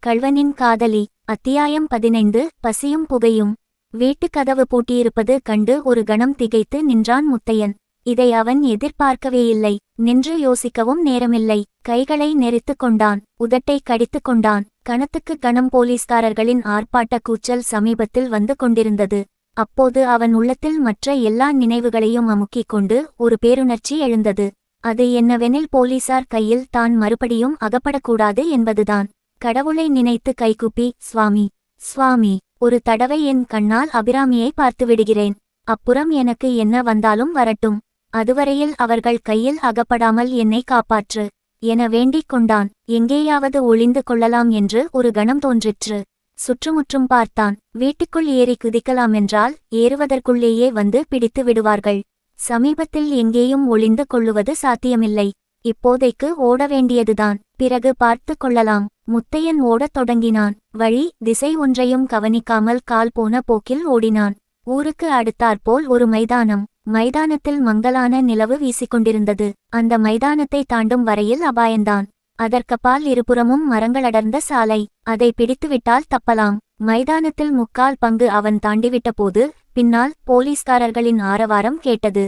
கள்வனின் காதலி அத்தியாயம் பதினைந்து பசியும் புகையும். வீட்டுக் கதவு பூட்டியிருப்பது கண்டு ஒரு கணம் திகைத்து நின்றான் முத்தையன். இதை அவன் எதிர்பார்க்கவேயில்லை நின்று யோசிக்கவும் நேரமில்லை. கைகளை நெரித்துக் கொண்டான் உதட்டை கடித்துக் கொண்டான். கணத்துக்கு கணம் போலீஸ்காரர்களின் ஆர்ப்பாட்ட கூச்சல் சமீபத்தில் வந்து கொண்டிருந்தது. அப்போது அவன் உள்ளத்தில் மற்ற எல்லா நினைவுகளையும் அமுக்கிக் கொண்டு ஒரு பேருணர்ச்சி எழுந்தது. அது என்னவெனில் போலீசார் கையில் தான் மறுபடியும் அகப்படக்கூடாது என்பதுதான். கடவுளை நினைத்து கைகுப்பி சுவாமி சுவாமி ஒரு தடவை என் கண்ணால் அபிராமியை பார்த்து விடுகிறேன் அப்புறம் எனக்கு என்ன வந்தாலும் வரட்டும். அதுவரையில் அவர்கள் கையில் அகப்படாமல் என்னை காப்பாற்று. என வேண்டிக் கொண்டான். எங்கேயாவது ஒளிந்து கொள்ளலாம் என்று ஒரு கணம் தோன்றிற்று. சுற்றுமுற்றும் பார்த்தான். வீட்டுக்குள் ஏறி குதிக்கலாமென்றால் ஏறுவதற்குள்ளேயே வந்து பிடித்து விடுவார்கள். சமீபத்தில் எங்கேயும் ஒளிந்து கொள்ளுவது சாத்தியமில்லை. இப்போதைக்கு ஓட வேண்டியதுதான் பிறகு பார்த்து கொள்ளலாம். முத்தையன் ஓடத் தொடங்கினான். வழி திசை ஒன்றையும் கவனிக்காமல் கால் போன போக்கில் ஓடினான். ஊருக்கு அடுத்தாற்போல் ஒரு மைதானம். மைதானத்தில் மங்கலான நிலவு வீசிக்கொண்டிருந்தது. அந்த மைதானத்தை தாண்டும் வரையில் அபாயந்தான். அதற்கப்பால் இருபுறமும் மரங்களடர்ந்த சாலை. அதை பிடித்துவிட்டால் தப்பலாம். மைதானத்தில் முக்கால் பங்கு அவன் தாண்டிவிட்ட போது பின்னால் போலீஸ்காரர்களின் ஆரவாரம் கேட்டது.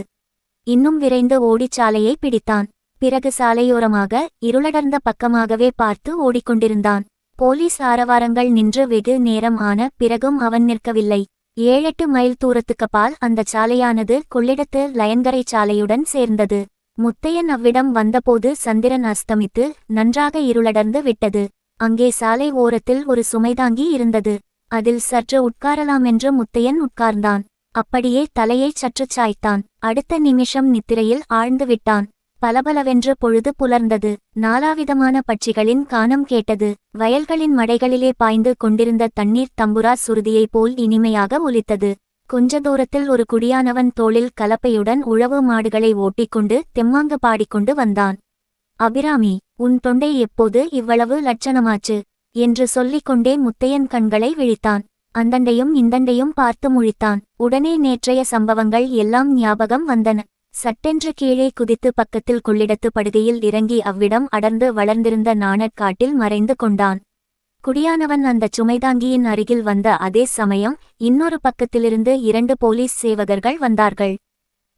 இன்னும் விரைந்து ஓடிச்சாலையை பிடித்தான். பிறகு சாலையோரமாக இருளடர்ந்த பக்கமாகவே பார்த்து ஓடிக்கொண்டிருந்தான். போலீஸ் ஆரவாரங்கள் நின்று வெகு நேரம் ஆன பிறகும் அவன் நிற்கவில்லை. ஏழெட்டு மைல் தூரத்துக்கப்பால் அந்த சாலையானது கொள்ளிடத்து லயன்கரை சாலையுடன் சேர்ந்தது. முத்தையன் அவ்விடம் வந்தபோது சந்திரன் அஸ்தமித்து நன்றாக இருளடர்ந்து விட்டது. அங்கே சாலை ஓரத்தில் ஒரு சுமைதாங்கி இருந்தது. அதில் சற்று உட்காரலாமென்று முத்தையன் உட்கார்ந்தான். அப்படியே தலையைச் சற்றுச் சாய்த்தான். அடுத்த நிமிஷம் நித்திரையில் ஆழ்ந்து விட்டான். பலபலவென்று பொழுது புலர்ந்தது. நாலாவிதமான பட்சிகளின் கானம் கேட்டது. வயல்களின் மடைகளிலே பாய்ந்து கொண்டிருந்த தண்ணீர் தம்புரா சுருதியைப் போல் இனிமையாக ஒலித்தது. கொஞ்ச தூரத்தில் ஒரு குடியானவன் தோளில் கலப்பையுடன் உழவு மாடுகளை ஓட்டிக்கொண்டு தெம்மாங்கு பாடிக்கொண்டு வந்தான். அபிராமி உன் தொண்டை எப்போது இவ்வளவு லட்சணமாச்சு? என்று சொல்லிக்கொண்டே முத்தையன் கண்களை விழித்தான். அந்தண்டையும் இந்தண்டையும் பார்த்து முழித்தான். உடனே நேற்றைய சம்பவங்கள் எல்லாம் ஞாபகம் வந்தன. சட்டென்று கீழே குதித்து பக்கத்தில் கொள்ளிடத்து படுகையில் இறங்கி அவ்விடம் அடர்ந்து வளர்ந்திருந்த நாணற்காட்டில் மறைந்து கொண்டான். குடியானவன் அந்த சுமைதாங்கியின் அருகில் வந்த அதே சமயம் இன்னொரு பக்கத்திலிருந்து இரண்டு போலீஸ் சேவகர்கள் வந்தார்கள்.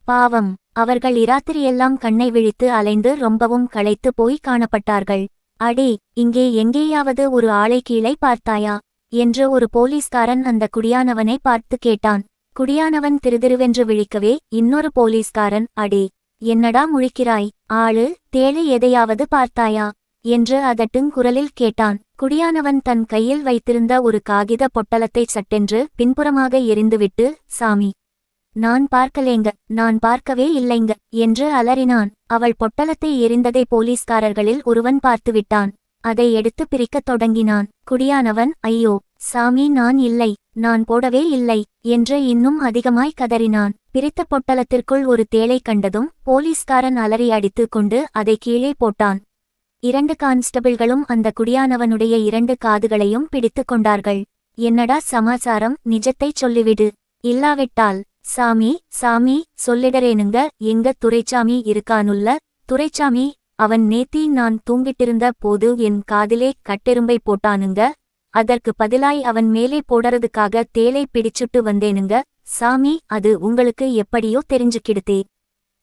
பாவம் அவர்கள் இராத்திரியெல்லாம் கண்ணை விழித்து அலைந்து ரொம்பவும் களைத்து போய் காணப்பட்டார்கள். அடே இங்கே எங்கேயாவது ஒரு ஆளை கீழே பார்த்தாயா? என்று ஒரு போலீஸ்காரன் அந்த குடியானவனை பார்த்து கேட்டான். குடியானவன் திருதிருவென்று விழிக்கவே இன்னொரு போலீஸ்காரன் அடே என்னடா முழிக்கிறாய்? ஆளு தேழு எதையாவது பார்த்தாயா? என்று அதட்டுங் குரலில் கேட்டான். குடியானவன் தன் கையில் வைத்திருந்த ஒரு காகித பொட்டலத்தை சட்டென்று பின்புறமாக எரிந்துவிட்டு சாமி நான் பார்க்கலேங்க நான் பார்க்கவே இல்லைங்க என்று அலறினான். அவள் பொட்டலத்தை எரிந்ததை போலீஸ்காரர்களில் ஒருவன் பார்த்துவிட்டான். அதை எடுத்து பிரிக்கத் தொடங்கினான். குடியானவன் ஐயோ சாமி நான் இல்லை நான் போடவே இல்லை என்று இன்னும் அதிகமாய் கதறினான். பிரித்த பொட்டலத்திற்குள் ஒரு தேளை கண்டதும் போலீஸ்காரன் அலறி அடித்துக் கொண்டு அதை கீழே போட்டான். இரண்டு கான்ஸ்டபிள்களும் அந்த குடியானவனுடைய இரண்டு காதுகளையும் பிடித்துக் கொண்டார்கள். என்னடா சமாச்சாரம் நிஜத்தைச் சொல்லிவிடு. இல்லாவிட்டால் சாமி சாமி சொல்லிடறேனுங்க எங்க துரைச்சாமி இருக்கானுல்ல துரைச்சாமி அவன் நேத்தி நான் தூங்கிட்டிருந்த போது என் காதிலே கட்டெரும்பை போட்டானுங்க அதற்கு பதிலாய் அவன் மேலே போடறதுக்காக தேலை பிடிச்சுட்டு வந்தேனுங்க சாமி அது உங்களுக்கு எப்படியோ தெரிஞ்சுக்கிடுதே.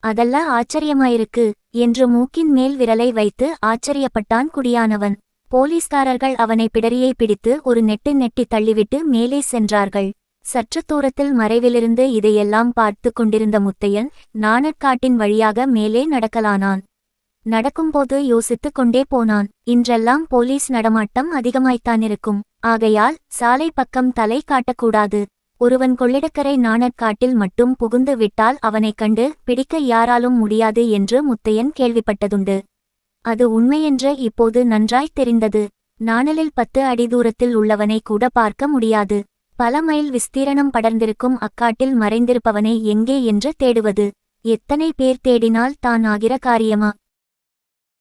அதெல்லாம் ஆச்சரியமாயிருக்கு என்று மூக்கின் மேல் விரலை வைத்து ஆச்சரியப்பட்டான் குடியானவன். போலீஸ்காரர்கள் அவனை பிடரியை பிடித்து ஒரு நெட்டு நெட்டி தள்ளிவிட்டு மேலே சென்றார்கள். சற்று தூரத்தில் மறைவிலிருந்து இதையெல்லாம் பார்த்து கொண்டிருந்த முத்தையன் நாணற்காட்டின் வழியாக மேலே நடக்கலானான். நடக்கும்போது யோசித்துக் கொண்டே போனான். இன்றெல்லாம் போலீஸ் நடமாட்டம் அதிகமாய்த்தானிருக்கும். ஆகையால் சாலை பக்கம் தலை காட்டக்கூடாது. ஒருவன் கொள்ளிடக்கரை நாணற்காட்டில் மட்டும் புகுந்து விட்டால் அவனைக் கண்டு பிடிக்க யாராலும் முடியாது என்று முத்தையன் கேள்விப்பட்டதுண்டு. அது உண்மையென்று இப்போது நன்றாய்த் தெரிந்தது. நாணலில் பத்து அடி தூரத்தில் உள்ளவனை கூட பார்க்க முடியாது. பல மைல் விஸ்தீரணம் படர்ந்திருக்கும் அக்காட்டில் மறைந்திருப்பவனை எங்கே என்று தேடுவது. எத்தனை பேர் தேடினால் தான் ஆகிற காரியமா?